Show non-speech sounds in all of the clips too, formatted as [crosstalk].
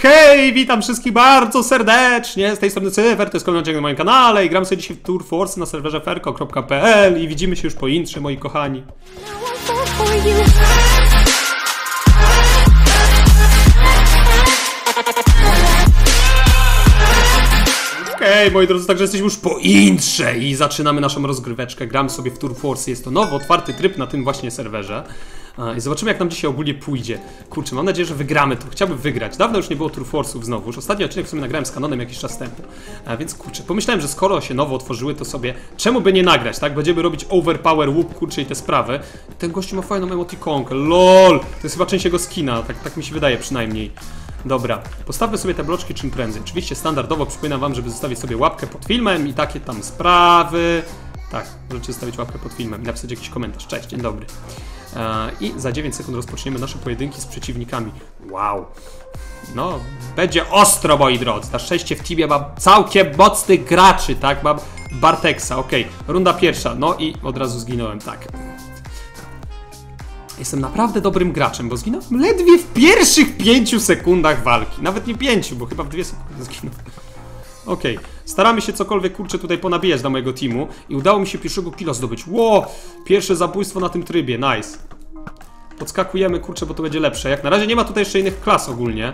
Okej, witam wszystkich bardzo serdecznie. Z tej strony Cyfer, to jest kolejny odcinek na moim kanale i gram sobie dzisiaj w Tour Force na serwerze ferko.pl i widzimy się już po intrze, moi kochani. Okej, moi drodzy, także jesteśmy już po intrze i zaczynamy naszą rozgryweczkę. Gram sobie w Tour Force, jest to nowy, otwarty tryb na tym właśnie serwerze. I zobaczymy, jak nam dzisiaj ogólnie pójdzie. Kurczę, mam nadzieję, że wygramy to. Chciałbym wygrać. Dawno już nie było Tour Force'ów znowu. Ostatni odcinek w sumie nagrałem z Kanonem jakiś czas temu. A, więc kurczę, pomyślałem, że skoro się nowo otworzyły, to sobie czemu by nie nagrać, tak? Będziemy robić overpower łup, kurczę, i te sprawy. Ten gościu ma fajną emotikonkę. LOL! To jest chyba część jego skina, tak, tak mi się wydaje przynajmniej. Dobra, postawmy sobie te bloczki czym prędzej. Oczywiście standardowo przypominam wam, żeby zostawić sobie łapkę pod filmem i takie tam sprawy. Tak, możecie zostawić łapkę pod filmem i napisać jakiś komentarz. Cześć, dzień dobry. E, I za 9 sekund rozpoczniemy nasze pojedynki z przeciwnikami. Wow. No, będzie ostro, moi drodzy. Na szczęście w teamie mam całkiem mocnych graczy, tak? Mam Barteksa, okej. Runda pierwsza, no i od razu zginąłem, tak. Jestem naprawdę dobrym graczem, bo zginąłem ledwie w pierwszych pięciu sekundach walki. Nawet nie pięciu, bo chyba w dwie sekundy zginąłem. Okej, staramy się cokolwiek kurczę tutaj ponabijać dla mojego teamu i udało mi się pierwszego killa zdobyć. Ło! Pierwsze zabójstwo na tym trybie, nice. Podskakujemy, kurczę, bo to będzie lepsze. Jak na razie nie ma tutaj jeszcze innych klas ogólnie.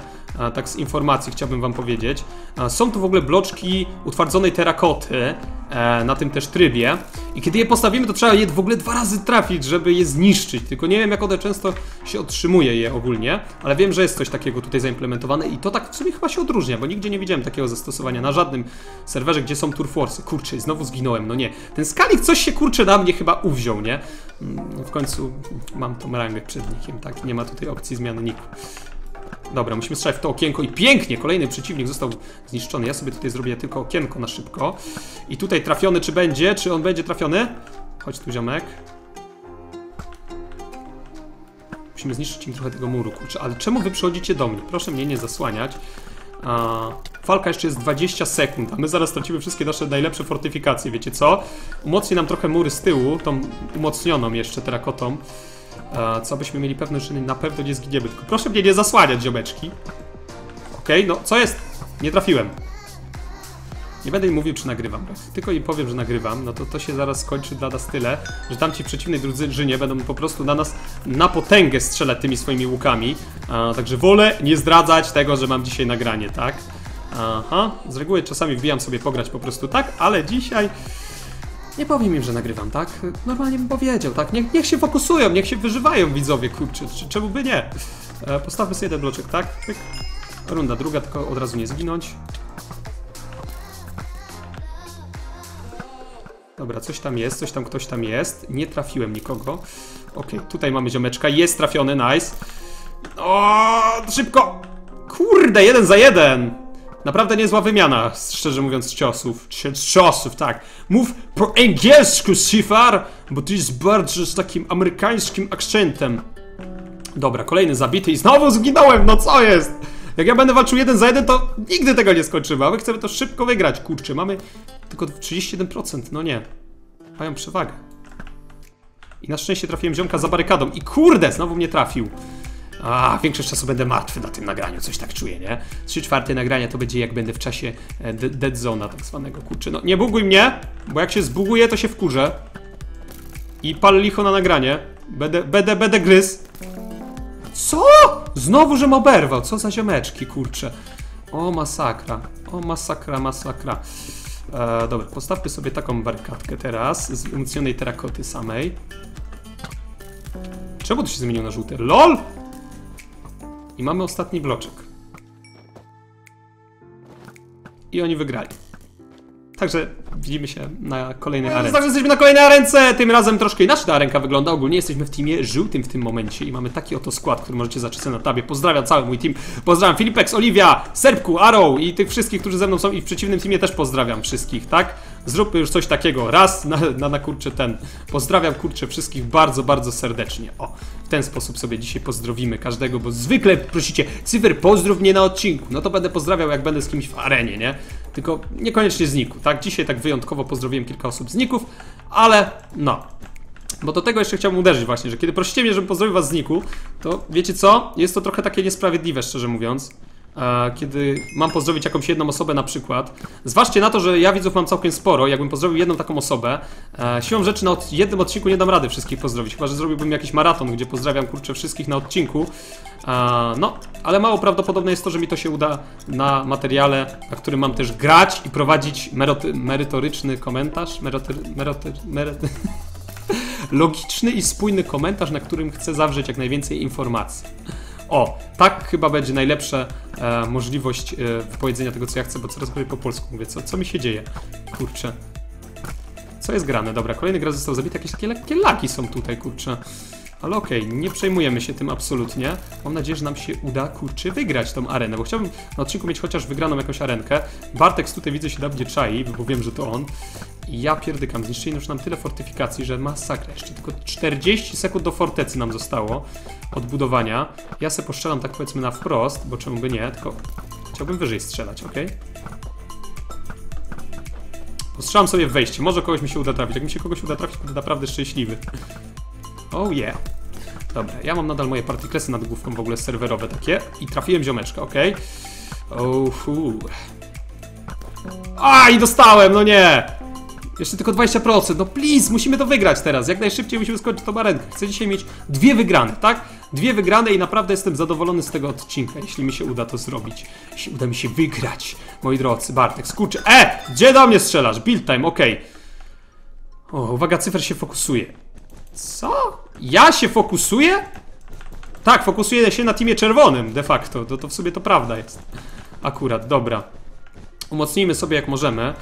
Tak z informacji chciałbym wam powiedzieć. Są tu w ogóle bloczki utwardzonej terakoty e, na tym też trybie. I kiedy je postawimy, to trzeba je w ogóle dwa razy trafić, żeby je zniszczyć. Tylko nie wiem, jak one często się otrzymuje je ogólnie, ale wiem, że jest coś takiego tutaj zaimplementowane i to tak w sumie chyba się odróżnia, bo nigdzie nie widziałem takiego zastosowania na żadnym serwerze, gdzie są Tour Force. Kurczę, znowu zginąłem, no nie. Ten skalik coś się kurczę na mnie chyba uwziął, nie? Mm, W końcu mam tą rangę przed nikiem, tak? Nie ma tutaj opcji zmiany niku. Dobra, musimy strzelać w to okienko i pięknie, kolejny przeciwnik został zniszczony. Ja sobie tutaj zrobię tylko okienko na szybko. I tutaj trafiony czy będzie? Czy on będzie trafiony? Chodź tu, ziomek. Musimy zniszczyć im trochę tego muru, kurczę. Ale czemu wy przychodzicie do mnie? Proszę mnie nie zasłaniać. A, falka jeszcze jest 20 sekund, a my zaraz stracimy wszystkie nasze najlepsze fortyfikacje, wiecie co? Umocni nam trochę mury z tyłu, tą umocnioną jeszcze terakotą. Co byśmy mieli pewność, że na pewno nie zginiemy. Tylko proszę mnie nie zasłaniać, ziomeczki. Okej, no co jest? Nie trafiłem. Nie będę im mówił, czy nagrywam. Jak tylko im powiem, że nagrywam, no to to się zaraz skończy dla nas tyle, że tamci w przeciwnej drużynie będą po prostu na nas na potęgę strzelać tymi swoimi łukami. A, także wolę nie zdradzać tego, że mam dzisiaj nagranie, tak? Aha, z reguły czasami wbijam sobie pograć po prostu tak, ale dzisiaj nie powiem im, że nagrywam, tak? Normalnie bym powiedział, tak? Niech, niech się fokusują, niech się wyżywają widzowie, kurczę, czy- czemu by nie? E, postawmy sobie jeden bloczek, tak? Pyk. Runda druga, tylko od razu nie zginąć. Dobra, coś tam jest, coś tam ktoś tam jest. Nie trafiłem nikogo. Okej, tutaj mamy ziomeczka, jest trafiony, nice. O, szybko! Kurde, jeden za jeden! Naprawdę niezła wymiana, szczerze mówiąc, ciosów. Ciosów, tak. Mów po angielsku, Sifar, bo ty jest bardzo z takim amerykańskim akcentem. Dobra, kolejny zabity i znowu zginąłem, no co jest? Jak ja będę walczył jeden za jeden, to nigdy tego nie skończymy, a my chcemy to szybko wygrać, kurczę, mamy tylko 31%, no nie. Mają przewagę. I na szczęście trafiłem ziomka za barykadą i kurde, znowu mnie trafił. A, większość czasu będę martwy na tym nagraniu, coś tak czuję, nie? Trzy czwarte nagrania to będzie jak będę w czasie e, de- dead zone'a tak zwanego, kurczę. No, nie buguj mnie, bo jak się zbuguje, to się wkurzę. I pal licho na nagranie. Będę, będę, będę gryz. Co? Znowu, żem oberwał. Co za ziomeczki, kurczę. O, masakra. O, masakra, masakra. E, dobra, postawmy sobie taką barykadkę teraz z umocnionej terakoty samej. Czemu to się zmieniło na żółte? LOL! I mamy ostatni bloczek. I oni wygrali. Także widzimy się na kolejnej arence. Także jesteśmy na kolejnej arence, tym razem troszkę inaczej ta arenka wygląda. Ogólnie jesteśmy w teamie żółtym w tym momencie i mamy taki oto skład, który możecie zacząć na tabie. Pozdrawiam cały mój team. Pozdrawiam Filipex, Oliwia, Serbku, Arrow i tych wszystkich, którzy ze mną są i w przeciwnym teamie też pozdrawiam wszystkich, tak? Zróbmy już coś takiego raz na, na, na kurczę ten. Pozdrawiam kurczę wszystkich bardzo, bardzo serdecznie. O, w ten sposób sobie dzisiaj pozdrowimy każdego, bo zwykle prosicie, Cyfer, pozdrów mnie na odcinku. No to będę pozdrawiał, jak będę z kimś w arenie, nie? Tylko niekoniecznie z niku, tak? Dzisiaj tak wyjątkowo pozdrowiłem kilka osób z ników, ale no. Bo do tego jeszcze chciałbym uderzyć właśnie, że kiedy prosicie mnie, żebym pozdrowił was z niku, to wiecie co? Jest to trochę takie niesprawiedliwe, szczerze mówiąc. Kiedy mam pozdrowić jakąś jedną osobę na przykład. Zważcie na to, że ja widzów mam całkiem sporo. Jakbym pozdrowił jedną taką osobę, e, siłą rzeczy na od, jednym odcinku nie dam rady wszystkich pozdrowić. Chyba, że zrobiłbym jakiś maraton, gdzie pozdrawiam kurczę wszystkich na odcinku. E, no, ale mało prawdopodobne jest to, że mi to się uda na materiale, na którym mam też grać i prowadzić meroty, merytoryczny komentarz. Meroty, [laughs] logiczny i spójny komentarz, na którym chcę zawrzeć jak najwięcej informacji. O, tak chyba będzie najlepsza e, możliwość e, wypowiedzenia tego, co ja chcę, bo coraz bardziej po polsku mówię. Co, co mi się dzieje? Kurczę. Co jest grane? Dobra, kolejny gra został zabity. Jakieś takie lekkie laki są tutaj, kurczę. Ale okej, nie przejmujemy się tym absolutnie. Mam nadzieję, że nam się uda, kurczę, wygrać tą arenę, bo chciałbym na odcinku mieć chociaż wygraną jakąś arenkę. Bartek tutaj widzę się dawnie czai, bo wiem, że to on. I ja pierdykam, zniszczyli już nam tyle fortyfikacji, że masakra. Jeszcze tylko 40 sekund do fortecy nam zostało od budowania. Ja se postrzelam tak powiedzmy na wprost, bo czemu by nie, tylko chciałbym wyżej strzelać, ok? Postrzelam sobie wejście, może kogoś mi się uda trafić. Jak mi się kogoś uda trafić, będę naprawdę szczęśliwy. Oh yeah. Dobra, ja mam nadal moje partyklesy nad główką, w ogóle serwerowe takie. I trafiłem ziomeczka, ok? Ohu. A, i dostałem, no nie! Jeszcze tylko 20%, no please, musimy to wygrać teraz. Jak najszybciej musimy skończyć tą arenkę. Chcę dzisiaj mieć dwie wygrane, tak? Dwie wygrane i naprawdę jestem zadowolony z tego odcinka, jeśli mi się uda to zrobić. Jeśli uda mi się wygrać, moi drodzy. Bartek, skurczy. E! Gdzie do mnie strzelasz? Build time, okej. O, uwaga, cyfer się fokusuje. Co? Ja się fokusuję? Tak, fokusuję się na teamie czerwonym, de facto. To, to w sobie to prawda jest. Akurat, dobra. Umocnijmy sobie jak możemy,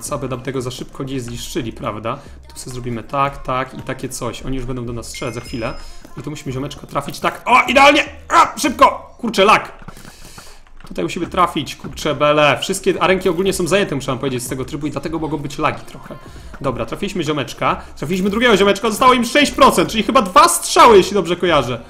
co aby nam tego za szybko nie zniszczyli, prawda? Tu sobie zrobimy tak, tak i takie coś. Oni już będą do nas strzelać za chwilę. I tu musimy ziomeczko trafić tak. O, idealnie! A, szybko! Kurczę, lak! Tutaj musimy trafić, kurczę, bele. Wszystkie arenki ogólnie są zajęte, muszę wam powiedzieć, z tego trybu i dlatego mogą być lagi trochę. Dobra, trafiliśmy ziomeczka. Trafiliśmy drugiego ziomeczka, zostało im 6%, czyli chyba dwa strzały, jeśli dobrze kojarzę.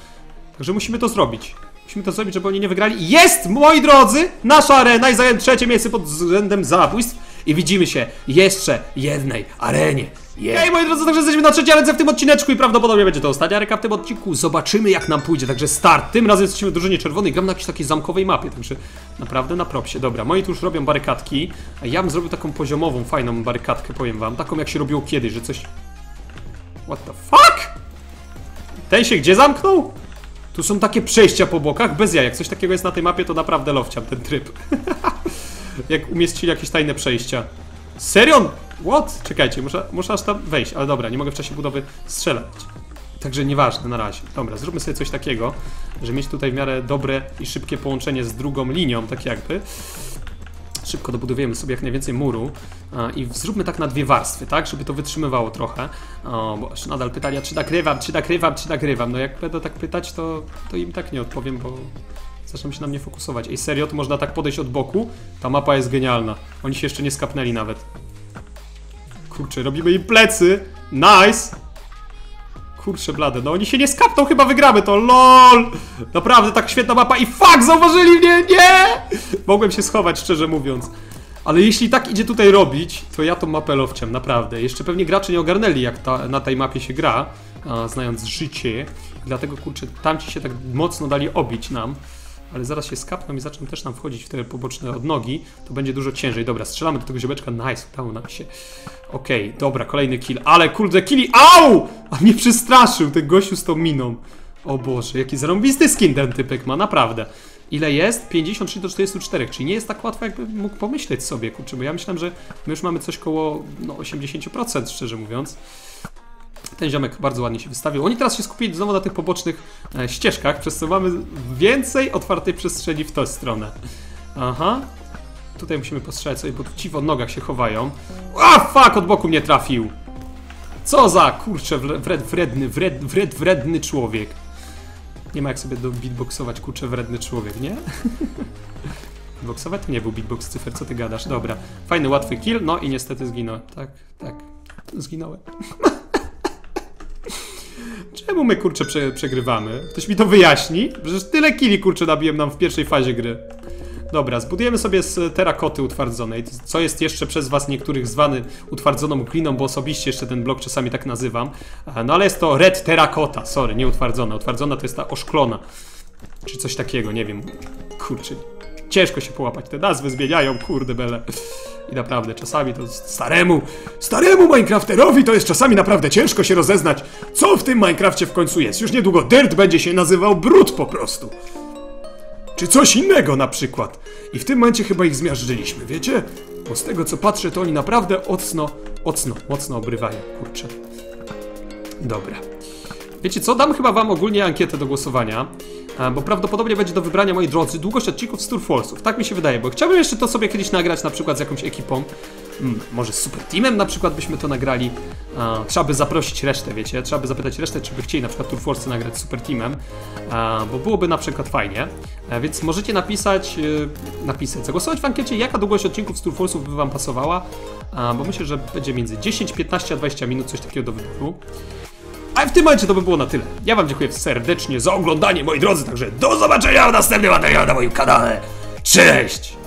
Także musimy to zrobić. Musimy to zrobić, żeby oni nie wygrali. Jest, moi drodzy, nasza arena i zająłem trzecie miejsce pod względem zabójstw. I widzimy się jeszcze jednej arenie. Yeah. Hej moi drodzy, także jesteśmy na trzeciej arence w tym odcineczku i prawdopodobnie będzie to ostatnia areka w tym odcinku. Zobaczymy jak nam pójdzie, także start. Tym razem jesteśmy w drużynie czerwonej, gram na jakiejś takiej zamkowej mapie, także naprawdę na propsie. Dobra, moi tu już robią barykadki, a ja bym zrobił taką poziomową, fajną barykadkę, powiem wam. Taką jak się robiło kiedyś, że coś... What the fuck? Ten się gdzie zamknął? Tu są takie przejścia po bokach, bez jaj. Jak coś takiego jest na tej mapie, to naprawdę lowciam ten tryb. [laughs] Jak umieścili jakieś tajne przejścia. Serio? What? Czekajcie, muszę, muszę aż tam wejść, ale dobra, nie mogę w czasie budowy strzelać. Także nieważne na razie. Dobra, zróbmy sobie coś takiego, że mieć tutaj w miarę dobre i szybkie połączenie z drugą linią, tak jakby. Szybko dobudujemy sobie jak najwięcej muru a, i zróbmy tak na dwie warstwy, tak? Żeby to wytrzymywało trochę. O, bo jeszcze nadal pytali, a czy nagrywam, czy nagrywam, czy nagrywam. No jak będę tak pytać, to, to im tak nie odpowiem, bo zaczną się na mnie fokusować. Ej, serio, to można tak podejść od boku? Ta mapa jest genialna. Oni się jeszcze nie skapnęli nawet. Kurczę, robimy im plecy. Nice! Kurczę blade, no oni się nie skapną, chyba wygramy to, LOL! Naprawdę, tak świetna mapa i fuck, zauważyli mnie, nie! Mogłem się schować, szczerze mówiąc. Ale jeśli tak idzie tutaj robić, to ja tą mapę lowciem, naprawdę. Jeszcze pewnie gracze nie ogarnęli, jak ta, na tej mapie się gra, a, znając życie. Dlatego, kurczę, tamci się tak mocno dali obić nam. Ale zaraz się skapną i zaczną też nam wchodzić w te poboczne odnogi. To będzie dużo ciężej. Dobra, strzelamy do tego ziomeczka. Nice, udało nam się. Okej, dobra, kolejny kill. Ale kurde, killi. Au! A mnie przestraszył ten gościu z tą miną. O Boże, jaki zarąbisty skin ten typek ma, naprawdę. Ile jest? 53 do 44, czyli nie jest tak łatwo, jakby mógł pomyśleć sobie, kurczę, bo ja myślałem, że my już mamy coś koło no, 80%, szczerze mówiąc. Ten ziomek bardzo ładnie się wystawił. Oni teraz się skupili znowu na tych pobocznych e, ścieżkach, przez co mamy więcej otwartej przestrzeni w tę stronę. Aha. Tutaj musimy postrzelać sobie, bo ci w nogach się chowają. A fuck, od boku mnie trafił. Co za, kurczę, wred, wredny, wred, wred, wredny człowiek. Nie ma jak sobie do beatboxować, kurczę, wredny człowiek, nie? [laughs] Beatboxować to nie był beatbox cyfer, co ty gadasz? Dobra. Fajny, łatwy kill, no i niestety zginąłem. Tak, tak. Zginąłem. [laughs] Czemu my kurczę prze, przegrywamy? Ktoś mi to wyjaśni? Przecież tyle kili kurczę nabiłem nam w pierwszej fazie gry. Dobra, zbudujemy sobie z terakoty utwardzonej, co jest jeszcze przez was niektórych zwany utwardzoną gliną, bo osobiście jeszcze ten blok czasami tak nazywam. E, No ale jest to red terrakota, sorry, nie utwardzona. Utwardzona to jest ta oszklona. Czy coś takiego, nie wiem. Kurczę. Ciężko się połapać. Te nazwy zmieniają, kurde bele. I naprawdę, czasami to staremu, staremu Minecrafterowi to jest czasami naprawdę ciężko się rozeznać, co w tym Minecrafcie w końcu jest. Już niedługo Dirt będzie się nazywał Brud po prostu. Czy coś innego na przykład. I w tym momencie chyba ich zmiażdżyliśmy, wiecie? Bo z tego co patrzę, to oni naprawdę ocno, ocno, mocno obrywają, kurczę. Dobra. Wiecie co, dam chyba wam ogólnie ankietę do głosowania, bo prawdopodobnie będzie do wybrania, moi drodzy, długość odcinków z Tour. Tak mi się wydaje, bo chciałbym jeszcze to sobie kiedyś nagrać na przykład z jakąś ekipą. Hmm, może z Super Teamem na przykład byśmy to nagrali. A, trzeba by zaprosić resztę, wiecie? Trzeba by zapytać resztę, czy by chcieli na przykład Tour Force nagrać z Super Teamem, a, bo byłoby na przykład fajnie. A, więc możecie napisać, y, napisać, zagłosować w ankiecie, jaka długość odcinków z Tour by wam pasowała, bo myślę, że będzie między 10, 15 a 20 minut, coś takiego do wyboru. A w tym momencie to by było na tyle. Ja wam dziękuję serdecznie za oglądanie, moi drodzy, także do zobaczenia w następnym materiale na moim kanale. Cześć!